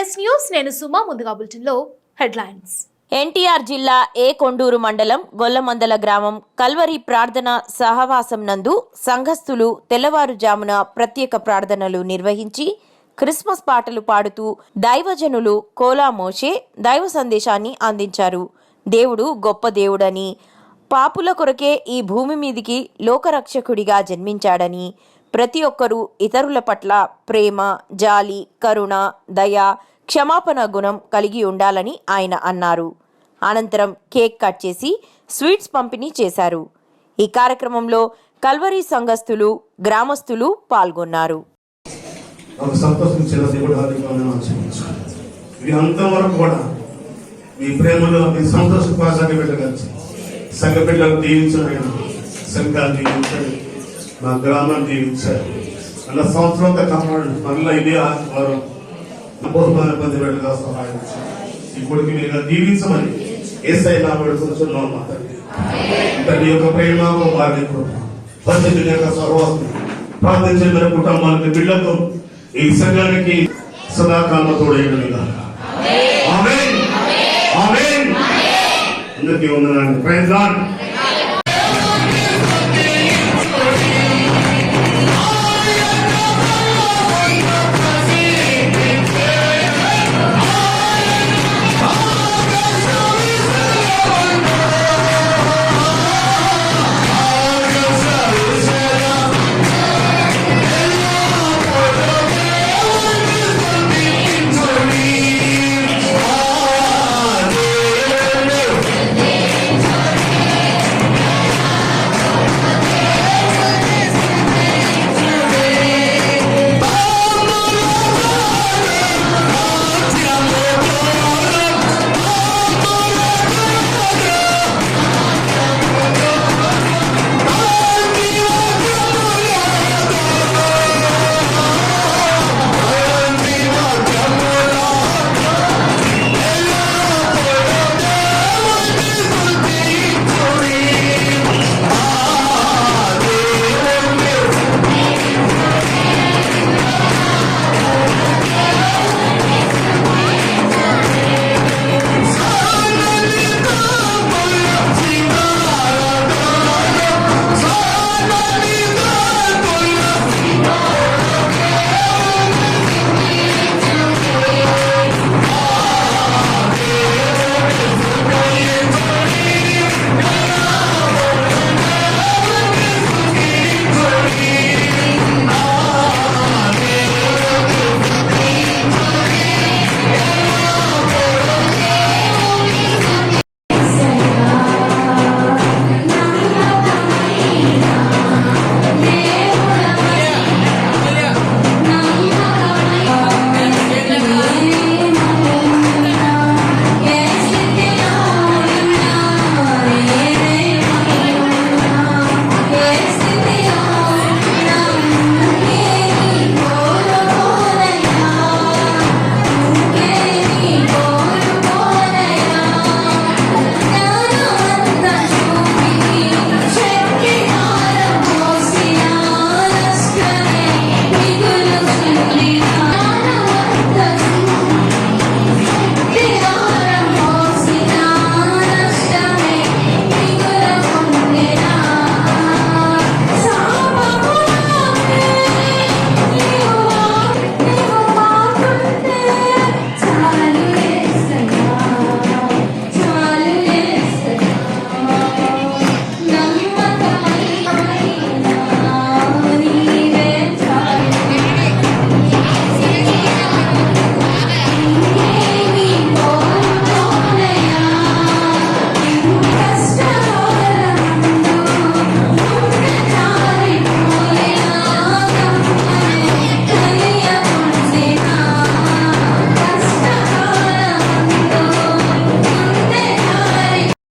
MS news నేను సుమా ముందుగా బులెటిన్లో హెడ్లైన్స్. ఎన్టీఆర్ జిల్లా ఏ కొండూరు మండలం గొల్లమందల గ్రామం కల్వరి ప్రార్థన సహవాసం నందు సంఘస్థులు తెల్లవారుజామున ప్రత్యేక ప్రార్థనలు నిర్వహించి క్రిస్మస్ పాటలు పాడుతూ దైవజనులు కోలా మోషే దైవ సందేశాన్ని అందించారు. దేవుడు గొప్ప దేవుడని పాపుల కొరకే ఈ భూమి మీదికి లోకరక్షకుడిగా జన్మించాడని ప్రతి ఒక్కరూ ఇతరుల పట్ల ప్రేమ జాలి కరుణ దయ క్షమాపణ గుణం కలిగి ఉండాలని ఆయన అన్నారు. అనంతరం కేక్ కట్ చేసి స్వీట్స్ పంపిణీ చేశారు. ఈ కార్యక్రమంలో కల్వరి సంఘస్థులు గ్రామస్తులు పాల్గొన్నారు. మీ ప్రేమలో మీ సంతోష సంఘ బిడ్డగాల్చి సంఘ బిడ్డలు దీవించడం. సంఘాలు దీవించండి. మా గ్రామాన్ని దీవించారు అలా సంవత్సరంతో కాపాడండి. మళ్ళీ ఇదే ఆదివారం అపోహమైన పది బిడ్డగా సహాయం. ఈ కొడుకు మీరు దీవించమని ఏసై నా పెడుతున్నాం మా తండ్రి. తండ్రి యొక్క ప్రేమ వారి కృప పరిస్థితి యొక్క సర్వస్వం ప్రార్థించిన మన కుటుంబానికి బిడ్డకు ఈ సంఘానికి సదాకాలం తోడేయడం అందరికీ వందనాన్ని లార్డ్